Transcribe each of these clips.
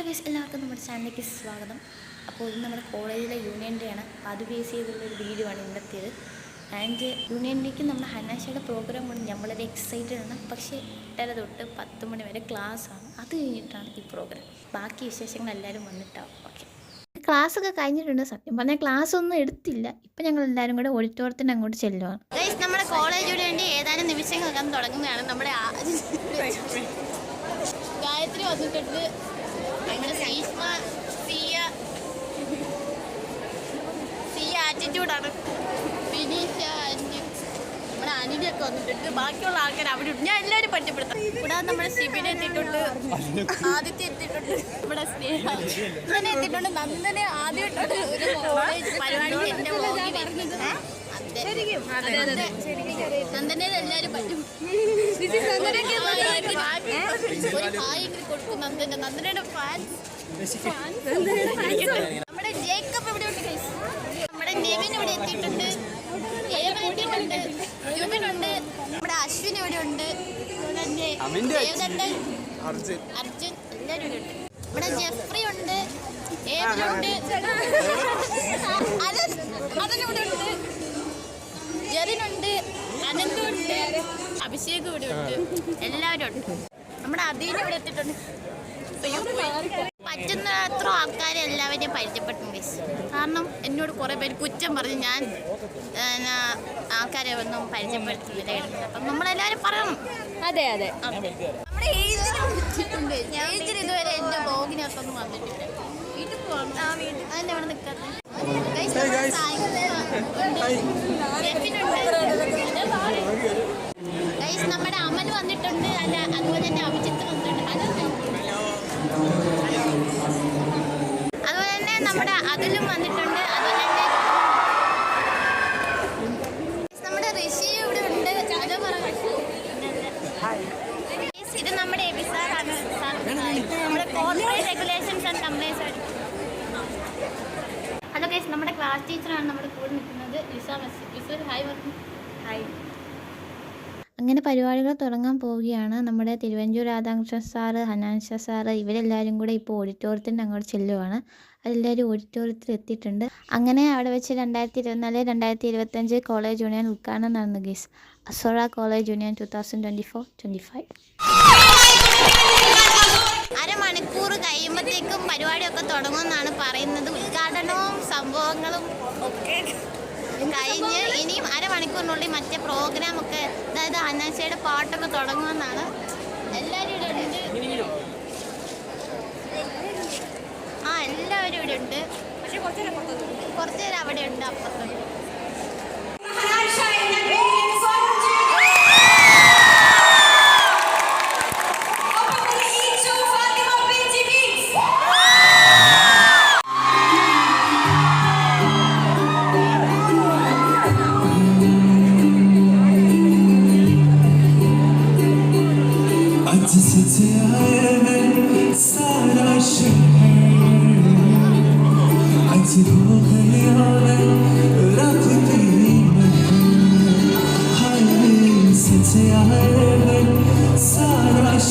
Hello guys എല്ലാവർക്കും നമ്മുടെ ചാനലിലേക്ക് സ്വാഗതം. അപ്പോൾ ഇത് നമ്മുടെ കോളേജിലെ യൂണിയൻ ഡേ ആണ്. അപ്പോൾ അത് ബേസ് ചെയ്തുള്ള ഒരു വീഡിയോ ആണ് ഇന്നത്തേത്. ആൻഡ് യൂണിയൻ ഡേക്ക് നമ്മുടെ ഹനാശയുടെ പ്രോഗ്രാം കൊണ്ട് ഞാൻ വളരെ എക്സൈറ്റഡ് ആണ്. പക്ഷേ എട്ടര തൊട്ട് പത്ത് മണി വരെ ക്ലാസ് ആണ്. അത് കഴിഞ്ഞിട്ടാണ് ഈ പ്രോഗ്രാം ബാക്കി വിശേഷങ്ങൾ എല്ലാവരും വന്നിട്ടാവും ഓക്കെ ക്ലാസ് ഒക്കെ കഴിഞ്ഞിട്ടുണ്ട്. സത്യം പറഞ്ഞാൽ ക്ലാസ് ഒന്നും എടുത്തില്ല. ഇപ്പം ഞങ്ങൾ എല്ലാവരും കൂടെ ഓഡിറ്റോറിയത്തിന് അങ്ങോട്ട് ചെല്ലുവാണ്. നമ്മുടെ കോളേജിന് വേണ്ടി ഏതാനും നിമിഷങ്ങൾക്കാൻ തുടങ്ങുന്നതാണ് നമ്മുടെ ഗായത്രി വന്നിട്ടുണ്ട്. സിയ സീയ ആറ്റിറ്റ്യൂഡാണ് വിനീഷ നമ്മുടെ അനിലൊക്കെ വന്നിട്ടുണ്ട്. ബാക്കിയുള്ള ആൾക്കാർ അവിടെ ഞാൻ എല്ലാവരും പരിചയപ്പെടുത്താം. ഇവിടെ നമ്മുടെ ശിബിനെ എത്തിയിട്ടുണ്ട്. ആദിത്യ എത്തിയിട്ടുണ്ട്. നമ്മുടെ സ്നേഹ നന്ദനെ എത്തിയിട്ടുണ്ട്. നന്ദനെ ആദ്യമായിട്ടുണ്ട് ഒരു കോളേജ് പരിപാടിക്ക് അതെ. നന്ദനെ എല്ലാവരും പറ്റും. ഒരു ഈസ് എങ്കിലും കൊടുക്കും നന്ദന ഫാൻസ് നമ്മുടെ ജേക്കബ് ഇവിടെ ഉണ്ട്. നമ്മുടെ നെവിൻ ഇവിടെ എത്തിയിട്ടുണ്ട്? എത്തിയിട്ടുണ്ട്? ജുബിനുണ്ട് നമ്മുടെ അശ്വിൻ ഇവിടെ ഉണ്ട്? ദേവദത്തൻ അർജുൻ. എല്ലാവരും ഇവിടെ ഉണ്ട്. നമ്മുടെ ജെഫ്രി ഉണ്ട്. ഏവനുണ്ട് അനൻ അതിനിവിടെ ഉണ്ട്. ജെറിനുണ്ട് അനന്തുണ്ട് അഭിഷേക് ഇവിടെ ഉണ്ട് എല്ലാവരും ഉണ്ട് നമ്മുടെ അതീന ഇവിടെ എത്തിയിട്ടുണ്ട്. പറ്റുന്ന അത്ര ആൾക്കാരെ എല്ലാവരെയും പരിചയപ്പെട്ടു മിസ് കാരണം എന്നോട് കുറേ പേര് കുറ്റം പറഞ്ഞ് ഞാൻ ആൾക്കാരെ ഒന്നും പരിചയപ്പെടുത്തുന്നില്ല. അപ്പം നമ്മളെല്ലാവരും പറയണം. അതെ അതെ. നമ്മുടെ ഏജിന് വിളിച്ചിട്ടുണ്ട്. ഏജിന് ഇതുവരെ എന്റെ ബ്ലോഗിനകത്തൊന്നും വന്നിട്ടില്ല. വീട്ടിൽ പോകണം അതിന്റെ അവിടെ നിൽക്കാത്ത? ഗൈസ് നമ്മുടെ അമൽ വന്നിട്ടുണ്ട്. അല്ല അതുപോലെ തന്നെ അഭിജിത്ത് വന്നിട്ടുണ്ട്. അതുപോലെ തന്നെ നമ്മുടെ അതിലും വന്നിട്ടുണ്ട്. അതുപോലെ തന്നെ നമ്മുടെ ഋഷി ഇവിടെ ഉണ്ട്. അത് പറഞ്ഞു Guys, ഇത് നമ്മുടെ എബിസാറാണ് നമ്മുടെ corporate regulations and compliance hello guys നമ്മുടെ ക്ലാസ് ടീച്ചറാണ് നമ്മുടെ കൂടെ നിൽക്കുന്നത് ലിസ മെസ്സി ലിസ ഹായ് പറഞ്ഞു ഹായ് അങ്ങനെ പരിപാടികൾ തുടങ്ങാൻ പോവുകയാണ്. നമ്മുടെ തിരുവഞ്ചൂർ രാധാകൃഷ്ണൻ സാറ് ഹനാൻഷ സാറ് ഇവരെല്ലാവരും കൂടെ ഇപ്പോൾ ഓഡിറ്റോറിയത്തിന്റെ അങ്ങോട്ട് ചെല്ലുവാണ്. അതെല്ലാവരും ഓഡിറ്റോറിയത്തിൽ എത്തിയിട്ടുണ്ട്. അങ്ങനെ അവിടെ വെച്ച് രണ്ടായിരത്തി ഇരുപത്തിനാല് രണ്ടായിരത്തി ഇരുപത്തഞ്ച് കോളേജ് യൂണിയൻ ഉദ്ഘാടനം നടന്നു ഗീസ് അസോറ college union two thousand twenty four twenty five അരമണിക്കൂർ കഴിയുമ്പോഴത്തേക്കും പരിപാടിയൊക്കെ തുടങ്ങുമെന്നാണ് പറയുന്നത്. ഉദ്ഘാടനവും സംഭവങ്ങളും ഒക്കെ കഴിഞ്ഞ് ഇനിയും അരമണിക്കൂറിനുള്ളിൽ മറ്റേ പ്രോഗ്രാം അതായത് അന്നാശയുടെ പാട്ടൊക്കെ തുടങ്ങുമെന്നാണ്. എല്ലാവരും ഇവിടെ ഉണ്ട്. ആ എല്ലാവരും ഇവിടെ ഉണ്ട്. കുറച്ച് നേരം അവിടെ ഉണ്ട് അപ്പുറത്തുണ്ട് Siyah evler sarhoş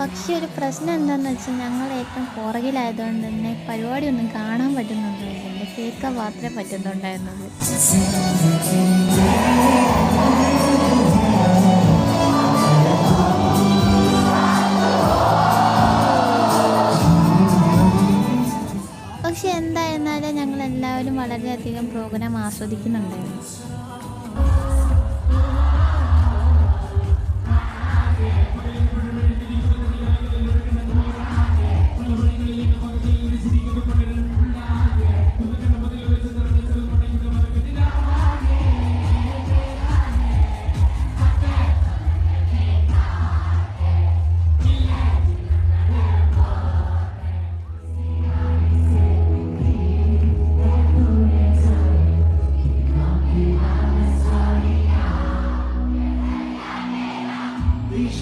പക്ഷെ ഒരു പ്രശ്നം എന്താണെന്ന് വെച്ചാൽ ഞങ്ങൾ ഏറ്റവും പുറകിലായതുകൊണ്ട് തന്നെ പരിപാടി ഒന്നും കാണാൻ പറ്റുന്നുണ്ടായിരുന്നില്ല. കേൾക്കാൻ മാത്രമേ പറ്റുന്നുണ്ടായിരുന്നുള്ളൂ. പ്രോഗ്രാം ആസ്വദിക്കുന്നുണ്ടായിരുന്നു.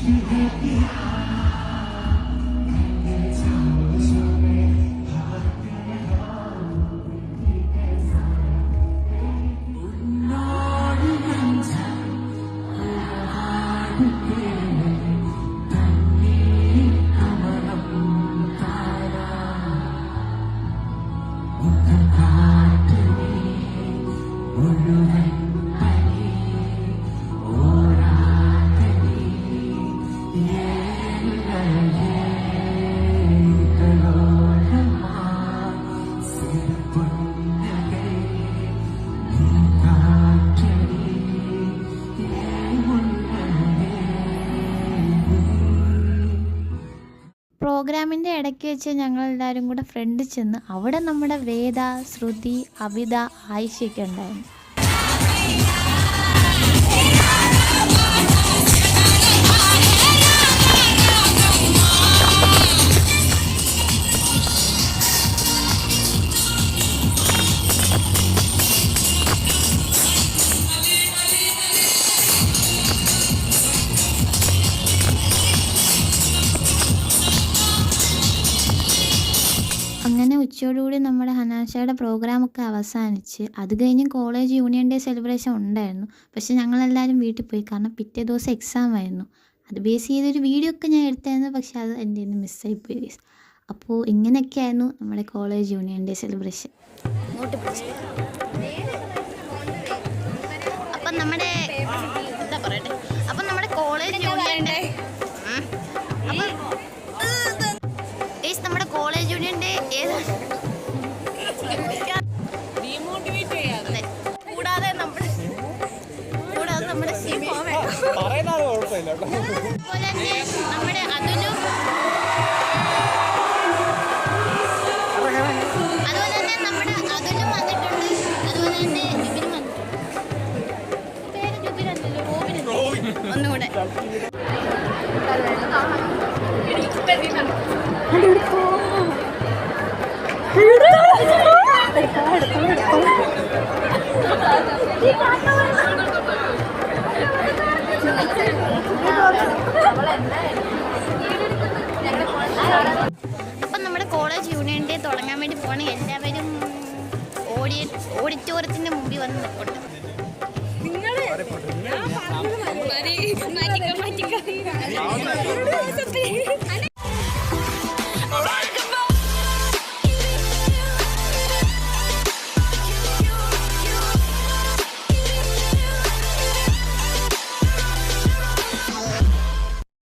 me happy. പ്രോഗ്രാമിന്റെ ഇടയ്ക്ക് വെച്ച് ഞങ്ങൾ എല്ലാവരും കൂടെ ഫ്രണ്ട് ചെന്ന് അവിടെ നമ്മുടെ വേദ ശ്രുതി അവിത ആയിഷയൊക്കെ ഉണ്ടായിരുന്നു. ഉച്ചയോടുകൂടി നമ്മുടെ ഹനാഷയുടെ പ്രോഗ്രാമൊക്കെ അവസാനിച്ച് അത് കഴിഞ്ഞ് കോളേജ് യൂണിയൻ ഡേ സെലിബ്രേഷൻ ഉണ്ടായിരുന്നു. പക്ഷെ ഞങ്ങളെല്ലാവരും വീട്ടിൽ പോയി. കാരണം പിറ്റേ ദിവസം എക്സാം ആയിരുന്നു. അത് ബേസ് ചെയ്തൊരു വീഡിയോ ഒക്കെ ഞാൻ എടുത്തായിരുന്നു. പക്ഷെ അത് എന്റെ നിന്ന് മിസ്സായി പോയി അപ്പോൾ ഇങ്ങനെയൊക്കെയായിരുന്നു നമ്മുടെ കോളേജ് യൂണിയൻ ഡേ സെലിബ്രേഷൻ അപ്പം നമ്മുടെ നമ്മുടെ കോളേജ് യൂണിയൻ ഡേ ഏതാണ്. കൂടാതെ നമ്മുടെ കൂടാതെ നമ്മുടെ അതുപോലെ തന്നെ അപ്പം നമ്മുടെ കോളേജ് യൂണിയൻ ഡേ തുടങ്ങാൻ വേണ്ടി പോകണ എല്ലാവരും ഓഡിയ ഓഡിറ്റോറിയത്തിന്റെ മുമ്പിൽ വന്ന് നിൽപ്പുണ്ട്. നിങ്ങൾ മാറ്റിക്ക. മാറ്റിക്ക